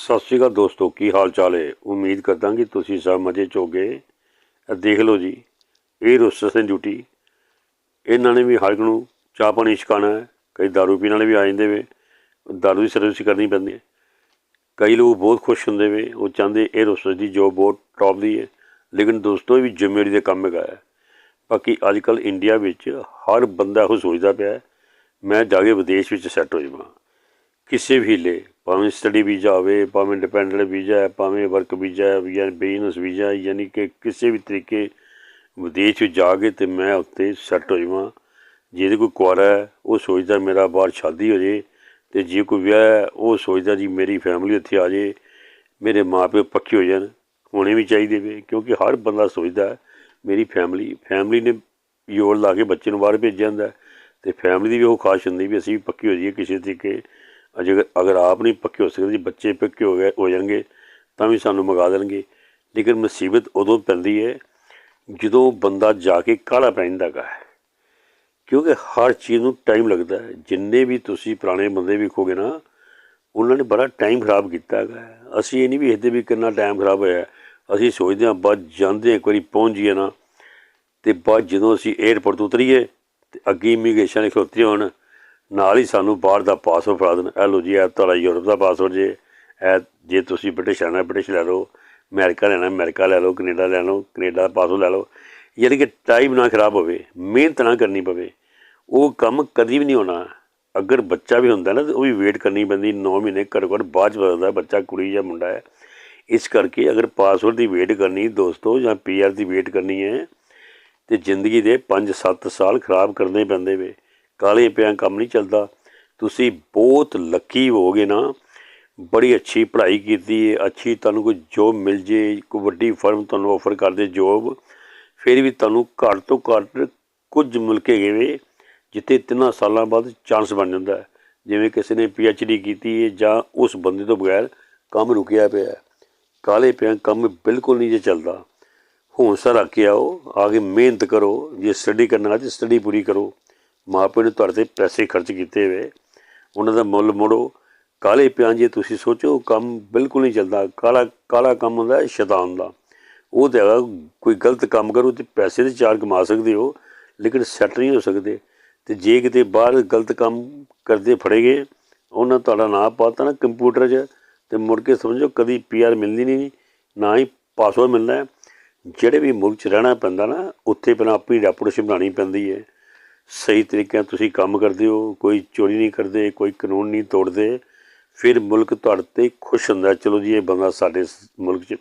ਸਤਿ ਸ਼੍ਰੀ ਅਕਾਲ ਦੋਸਤੋ, ਕੀ ਹਾਲ ਚਾਲ ਹੈ? ਉਮੀਦ ਕਰਦਾ ਕਿ ਤੁਸੀਂ ਸਭ ਮਜ਼ੇ ਚ ਹੋਗੇ। ਇਹ ਦੇਖ ਲਓ ਜੀ, ਇਹ ਰੋਸਟਰਸ ਡਿਊਟੀ। ਇਹਨਾਂ ਨੇ ਵੀ ਹਰ ਇੱਕ ਨੂੰ ਚਾਹ ਪਾਣੀ ਛਕਾਉਣਾ ਹੈ, ਕਈ ਦਾਰੂ ਪੀਣ ਵਾਲੇ ਵੀ ਆ ਜਾਂਦੇ ਵੇ ਦਾਰੂ ਦੀ ਸਰਵਿਸ ਕਰਨੀ ਪੈਂਦੀ ਹੈ। ਕਈ ਲੋਕ ਬਹੁਤ ਖੁਸ਼ ਹੁੰਦੇ ਵੇ ਉਹ ਚਾਹੁੰਦੇ ਇਹ ਰੋਸਟਰਸ ਦੀ ਜੋਬ ਬਹੁਤ ਟੌਪ ਦੀ ਹੈ। ਲੇਕਿਨ ਦੋਸਤੋ, ਇਹ ਵੀ ਜ਼ਿੰਮੇਵਾਰੀ ਦਾ ਕੰਮ ਹੈਗਾ ਹੈ। ਬਾਕੀ ਅੱਜ ਕੱਲ ਇੰਡੀਆ ਵਿੱਚ ਹਰ ਬੰਦਾ ਉਹ ਸੋਚਦਾ ਪਿਆ ਮੈਂ ਜਾ ਕੇ ਵਿਦੇਸ਼ ਵਿੱਚ ਸੈੱਟ ਹੋ ਜਾਵਾਂ ਕਿਸੇ ਵੀ ਹੀਲੇ ਭਾਵੇਂ ਸਟੱਡੀ ਵੀਜ਼ਾ ਹੋਵੇ ਭਾਵੇਂ ਡਿਪੈਂਡੈਂਟ ਵੀਜ਼ਾ ਹੈ ਭਾਵੇਂ ਵਰਕ ਵੀਜ਼ਾ ਹੈ ਜਾਂ ਬਿਜ਼ਨਸ ਵੀਜ਼ਾ ਹੈ, ਯਾਨੀ ਕਿ ਕਿਸੇ ਵੀ ਤਰੀਕੇ ਵਿਦੇਸ਼ ਵਿੱਚ ਜਾ ਕੇ ਤੇ ਮੈਂ ਉੱਤੇ ਸੈੱਟ ਹੋ ਜਾਵਾਂ। ਜਿਹਦੇ ਕੋਈ ਕੁਆਰਾ ਹੈ ਉਹ ਸੋਚਦਾ ਮੇਰਾ ਬਾਹਰ ਸ਼ਾਦੀ ਹੋ ਜੇ ਤੇ ਜੇ ਕੋਈ ਵਿਆਹ ਹੈ ਉਹ ਸੋਚਦਾ ਜੀ ਮੇਰੀ ਫੈਮਿਲੀ ਉੱਥੇ ਆ ਜੇ ਮੇਰੇ ਮਾਪੇ ਪੱਕੇ ਹੋ ਜਾਣ ਹੋਣੇ ਵੀ ਚਾਹੀਦੇ ਵੇ ਕਿਉਂਕਿ ਹਰ ਬੰਦਾ ਸੋਚਦਾ ਮੇਰੀ ਫੈਮਿਲੀ ਫੈਮਿਲੀ ਨੇ ਜੋਰ ਲਾ ਕੇ ਬੱਚੇ ਨੂੰ ਬਾਹਰ ਭੇਜਿਆ ਜਾਂਦਾ ਹੈ ਤੇ ਫੈਮਿਲੀ ਦੀ ਵੀ ਉਹ ਖਾਸ਼ ਹੁੰਦੀ ਵੀ ਅਸੀਂ ਵੀ ਪੱਕੀ ਹੋ ਜਾਈਏ ਕਿਸੇ ਤਰੀਕੇ ਅਜੇ ਅਗਰ ਆਪ ਨਹੀਂ ਪੱਕੇ ਹੋ ਸਕਦੇ, ਜੀ ਬੱਚੇ ਪੱਕੇ ਹੋ ਗਏ ਹੋ ਜਾਣਗੇ, ਤਾਂ ਵੀ ਸਾਨੂੰ ਮੰਗਾ ਦੇਣਗੇ। ਲੇਕਿਨ ਮੁਸੀਬਤ ਉਦੋਂ ਪੈਂਦੀ ਹੈ ਜਦੋਂ ਬੰਦਾ ਜਾ ਕੇ ਕਾਹਲਾ ਪੈ ਜਾਂਦਾ ਗਾ ਕਿਉਂਕਿ ਹਰ ਚੀਜ਼ ਨੂੰ ਟਾਈਮ ਲੱਗਦਾ ਹੈ। ਜਿੰਨੇ ਵੀ ਤੁਸੀਂ ਪੁਰਾਣੇ ਬੰਦੇ ਵੇਖੋਗੇ ਨਾ, ਉਹਨਾਂ ਨੇ ਬੜਾ ਟਾਈਮ ਖਰਾਬ ਕੀਤਾ ਹੈਗਾ ਅਸੀਂ ਇਹ ਨਹੀਂ ਵੇਖਦੇ ਵੀ ਕਿੰਨਾ ਟਾਈਮ ਖਰਾਬ ਹੋਇਆ ਅਸੀਂ ਸੋਚਦੇ ਹਾਂ ਬਾਅਦ ਜਾਂਦੇ ਇੱਕ ਵਾਰੀ ਪਹੁੰਚ ਜਾਈਏ ਨਾ, ਤੇ ਬਾਅਦ ਜਦੋਂ ਅਸੀਂ 에ਅਰਪੋਰਟ ਤੋਂ ਉਤਰੀਏ, ਤੇ ਅੱਗੇ ਇਮੀਗ੍ਰੇਸ਼ਨ ਨੇ ਖਲੋਤੇ ਹੋਣ ਨਾਲ ਹੀ ਸਾਨੂੰ ਬਾਹਰ ਦਾ ਪਾਸਪੋਰਟ ਫੜਾ ਦੇਣ। ਇਹ ਲਓ ਜੀ, ਇਹ ਤੁਹਾਡਾ ਯੂਰਪ ਦਾ ਪਾਸਪੋਰਟ ਜੇ। ਇਹ ਜੇ ਤੁਸੀਂ ਬ੍ਰਿਟਿਸ਼ ਲੈਣਾ ਬ੍ਰਿਟਿਸ਼ ਲੈ ਲਓ ਅਮਰੀਕਾ ਲੈਣਾ ਅਮਰੀਕਾ ਲੈ ਲਓ ਕੈਨੇਡਾ ਲੈ ਲਓ ਕੈਨੇਡਾ ਦਾ ਪਾਸਪੋਰਟ ਲੈ ਲਓ। ਯਾਨੀ ਕਿ ਟਾਈਮ ਨਾ ਖਰਾਬ ਹੋਵੇ, ਮਿਹਨਤ ਨਾ ਕਰਨੀ ਪਵੇ, ਉਹ ਕੰਮ ਕਦੀ ਵੀ ਨਹੀਂ ਹੋਣਾ। ਅਗਰ ਬੱਚਾ ਵੀ ਹੁੰਦਾ ਨਾ ਤਾਂ ਉਹ ਵੀ ਵੇਟ ਕਰਨੀ ਪੈਂਦੀ 9 ਮਹੀਨੇ ਘੱਟੋ ਘੱਟ ਬਾਅਦ ਚ ਬਦਲਦਾ ਬੱਚਾ, ਕੁੜੀ ਜਾਂ ਮੁੰਡਾ ਹੈ। ਇਸ ਕਰਕੇ ਅਗਰ ਪਾਸਪੋਰਟ ਦੀ ਵੇਟ ਕਰਨੀ ਦੋਸਤੋ ਜਾਂ ਪੀਆਰ ਦੀ ਵੇਟ ਕਰਨੀ ਹੈ, ਤੇ ਜ਼ਿੰਦਗੀ ਦੇ 5-7 ਸਾਲ ਖਰਾਬ ਕਰਨੇ ਪੈਂਦੇ ਵੇ। ਕਾਲੇ ਪਿਆਂ ਕੰਮ ਨਹੀਂ ਚੱਲਦਾ। ਤੁਸੀਂ ਬਹੁਤ ਲੱਕੀ ਹੋਗੇ ਨਾ। ਬੜੀ ਅੱਛੀ ਪੜ੍ਹਾਈ ਕੀਤੀ ਹੈ ਅੱਛੀ ਤੁਹਾਨੂੰ ਕੋਈ ਜੋਬ ਮਿਲ ਜੇ, ਕੋਈ ਵੱਡੀ ਫਰਮ ਤੁਹਾਨੂੰ ਆਫਰ ਕਰ ਦੇ ਜੋਬ ਫਿਰ ਵੀ ਤੁਹਾਨੂੰ ਘੱਟ ਤੋਂ ਘੱਟ ਕੁਝ ਮੁਲਕੇ ਗਏ ਵੇ ਜਿੱਥੇ ਤਿੰਨਾਂ ਸਾਲਾਂ ਬਾਅਦ ਚਾਂਸ ਬਣ ਜਾਂਦਾ ਹੈ। ਜਿਵੇਂ ਕਿਸੇ ਨੇ ਡੀ ਕੀਤੀ ਹੈ ਜਾਂ ਉਸ ਬੰਦੇ ਤੋਂ ਬਗੈਰ ਕੰਮ ਰੁਕਿਆ ਪਿਆ ਹੈ। ਕਾਲੇ ਪਿਆਂ ਕੰਮ ਬਿਲਕੁਲ ਨਹੀਂ ਜੇ ਚੱਲਦਾ। ਹੌਂਸਲਾ ਰੱਖ ਕੇ ਆਓ, ਆ ਕੇ ਮਿਹਨਤ ਕਰੋ। ਜੇ ਸਟੱਡੀ ਕਰਨਾ ਤੇ ਸਟੱਡੀ ਪੂਰੀ ਕਰੋ। ਮਾਪੇ ਨੇ ਤੁਹਾਡੇ ਤੇ ਪੈਸੇ ਖਰਚ ਕੀਤੇ ਹੋਏ। ਉਹਨਾਂ ਦਾ ਮੁੱਲ ਮੋੜੋ। ਕਾਲੇ ਪਿਆਂ ਜੇ, ਤੁਸੀਂ ਸੋਚੋ, ਕੰਮ ਬਿਲਕੁਲ ਨਹੀਂ ਚੱਲਦਾ। ਕਾਲਾ ਕਾਲਾ ਕੰਮ ਹੁੰਦਾ ਹੈ, ਸ਼ੈਤਾਨ ਦਾ। ਉਹ ਤੇ ਹੈਗਾ, ਕੋਈ ਗਲਤ ਕੰਮ ਕਰੋ ਤੇ ਪੈਸੇ ਤੇ ਚਾਰ ਕਮਾ ਸਕਦੇ ਹੋ, ਲੇਕਿਨ ਸੈੱਟ ਨਹੀਂ ਹੋ ਸਕਦੇ। ਤੇ ਜੇ ਕਿਤੇ ਬਾਹਰ ਗਲਤ ਕੰਮ ਕਰਦੇ ਫੜੇ ਗਏ ਉਹਨਾਂ ਤੁਹਾਡਾ ਨਾਂ ਪਾਤਾ ਨਾ ਕੰਪਿਊਟਰ 'ਚ, ਤੇ ਮੁੜ ਕੇ ਸਮਝੋ ਕਦੀ ਪੀਆਰ ਮਿਲਦੀ ਨਹੀਂ, ਨਾ ਹੀ ਪਾਸਵਰਡ ਮਿਲਦਾ ਜਿਹੜੇ ਵੀ ਮੁਲਕ 'ਚ ਰਹਿਣਾ ਪੈਂਦਾ ਨਾ, ਉੱਥੇ ਪਹਿਲਾਂ ਆਪਣੀ ਰੈਪੂਟੇਸ਼ਨ ਬਣਾਉਣੀ ਪੈਂਦੀ ਹੈ। ਸਹੀ ਤਰੀਕੇ ਨਾਲ ਤੁਸੀਂ ਕੰਮ ਕਰਦੇ ਹੋ, ਕੋਈ ਚੋਰੀ ਨਹੀਂ ਕਰਦੇ, ਕੋਈ ਕਾਨੂੰਨ ਨਹੀਂ ਤੋੜਦੇ, ਫਿਰ ਮੁਲਕ ਤੁਹਾਡੇ ਤੇ ਖੁਸ਼ ਹੁੰਦਾ, ਚਲੋ ਜੀ, ਇਹ ਬੰਦਾ ਸਾਡੇ ਮੁਲਕ 'ਚ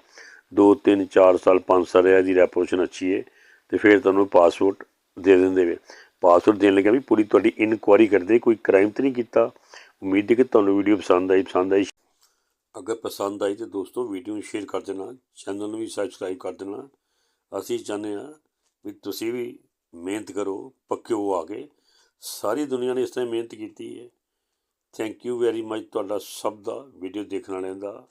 2 3 4 ਸਾਲ 5 ਸਾਲ ਰਿਹਾ ਦੀ ਰੈਪੂਟੇਸ਼ਨ ਅੱਛੀ ਹੈ ਤੇ ਫਿਰ ਤੁਹਾਨੂੰ ਪਾਸਪੋਰਟ ਦੇ ਦਿੰਦੇ ਵੇ ਪਾਸਪੋਰਟ ਦੇਣ ਲੱਗਿਆ ਵੀ ਪੂਰੀ ਤੁਹਾਡੀ ਇਨਕੁਆਇਰੀ ਕਰਦੇ, ਕੋਈ ਕ੍ਰਾਈਮ ਤੇ ਨਹੀਂ ਕੀਤਾ। ਉਮੀਦ ਹੈ ਕਿ ਤੁਹਾਨੂੰ ਵੀਡੀਓ ਪਸੰਦ ਆਈ ਪਸੰਦ ਆਈ। ਅਗਰ ਪਸੰਦ ਆਈ ਤੇ ਦੋਸਤੋ, ਵੀਡੀਓ ਨੂੰ ਸ਼ੇਅਰ ਕਰ ਦੇਣਾ ਚੈਨਲ ਨੂੰ ਵੀ ਸਬਸਕ੍ਰਾਈਬ ਕਰ ਦੇਣਾ। ਅਸੀਂ ਚਾਹੁੰਦੇ ਹਾਂ ਵੀ ਤੁਸੀਂ ਵੀ ਮਿਹਨਤ ਕਰੋ ਪੱਕਿਓ ਆ ਕੇ। ਸਾਰੀ ਦੁਨੀਆ ਨੇ ਇਸ ਤਰ੍ਹਾਂ ਮਿਹਨਤ ਕੀਤੀ ਹੈ। ਥੈਂਕ ਯੂ ਵੈਰੀ ਮੱਚ ਤੁਹਾਡਾ ਸਭ ਦਾ ਵੀਡੀਓ ਦੇਖਣ ਵਾਲਿਆਂ ਦਾ।